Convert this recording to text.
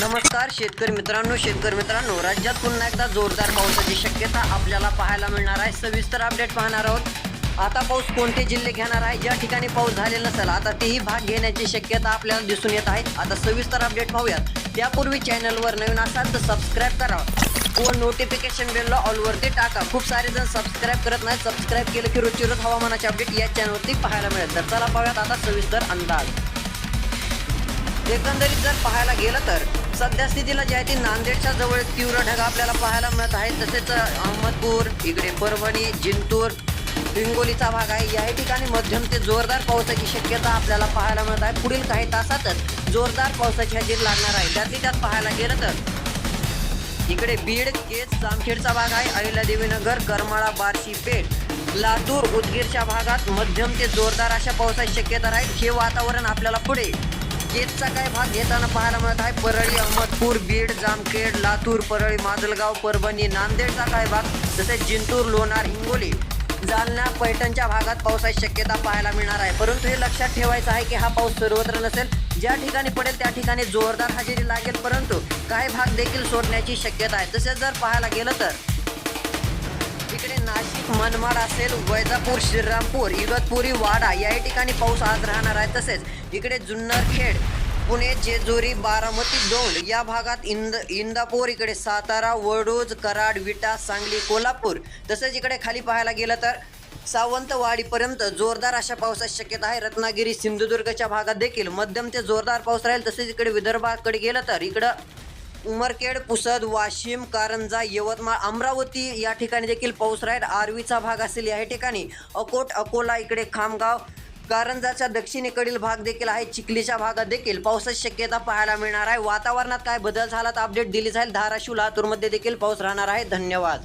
नमस्कार शेतकरी मित्रांनो शेतकरी मित्रांनो राज्यात पुन्हा एकदा जोरदार पावसाची शक्यता आपल्याला पाहायला मिळणार आहे. सविस्तर अपडेट पाहणार आहोत. आता पाऊस कोणते जिल्हे घेणार आहे? ज्या ठिकाणी पाऊस झालेला नसेल आता तेही भाग घेण्याची शक्यता आपल्याला दिसून येत आहे. आता सविस्तर अपडेट पाहूयात. त्यापूर्वी चॅनलवर नवीन असाल तर सबस्क्राईब करा. व नोटिफिकेशन बेलला ऑलवरती टाका. खूप सारे जण सबस्क्राईब करत नाही सबस्क्राईब केलं की रोजची हवामानाचे अपडेट या चॅनलवरती पाहायला मिळेल. तर चला पाहूयात आता सविस्तर अंदाज. एकंदरीत जर पाहायला गेलं तर सद्यस्थितीला जे जी आहे ती नांदेडच्या जवळ तीव्र ढग आपल्याला पाहायला मिळत आहे. तसेच अहमदपूर इकडे परभणी जिंतूर हिंगोलीचा भाग आहे. याही ठिकाणी मध्यम ते जोरदार पावसाची शक्यता आपल्याला पाहायला मिळत आहे. पुढील काही तासातच जोरदार पावसाची हजेरी लागणार आहे. त्यातली त्यात पाहायला गेलं तर इकडे बीड केज जामखेडचा भाग आहे. अहिल्यादेवीनगर करमाळा बार्शी पेठ लातूर उदगीरच्या भागात मध्यम ते जोरदार अशा पावसाची शक्यता राहील. हे वातावरण आपल्याला पुढे केजचा काय भाग घेताना पाहायला मिळत आहे परळी अहमदपूर बीड जामखेड लातूर परळी माजलगाव परभणी नांदेडचा काय भाग तसेच जिंतूर लोणार हिंगोली. जालना पैठणच्या भागात पावसाची शक्यता पाहायला मिळणार आहे. परंतु हे लक्षात ठेवायचं आहे की हा पाऊस सर्वत्र नसेल ज्या ठिकाणी पडेल त्या ठिकाणी जोरदार हजेरी लागेल. परंतु काही भाग देखील सोडण्याची शक्यता आहे. तसेच जर पाहायला गेलं तर इकडे नाशिक मनमाड असेल वैजापूर श्रीरामपूर इगतपुरी वाडा याही ठिकाणी पाऊस आज राहणार आहे. तसेच इकडे जुन्नर खेड पुणे जेजुरी बारामती दौंड या भागात इंद इंदापूर इकडे सातारा वडूज कराड विटा सांगली कोल्हापूर तसेच इकडे खाली पाहायला गेलं तर सावंतवाडीपर्यंत जोरदार अशा पावसाची शक्यता आहे. रत्नागिरी सिंधुदुर्गच्या भागात देखील मध्यम ते जोरदार पाऊस राहील. तसेच इकडे विदर्भाकडे गेलं तर इकडं उमरखेड पुसद वाशिम कारंजा यवतमाळ अमरावती या ठिकाणी देखील पाऊस राहील. आर्वीचा भाग असेल या ठिकाणी अकोट अकोला इकडे खामगाव कारंजाच्या दक्षिणेकडील भाग देखील आहे. चिखलीच्या भागात देखील पावसाची शक्यता पाहायला मिळणार आहे. वातावरणात काय बदल झाला तर अपडेट दिली जाईल. धाराशिव लातूरमध्ये देखील पाऊस राहणार आहे. धन्यवाद.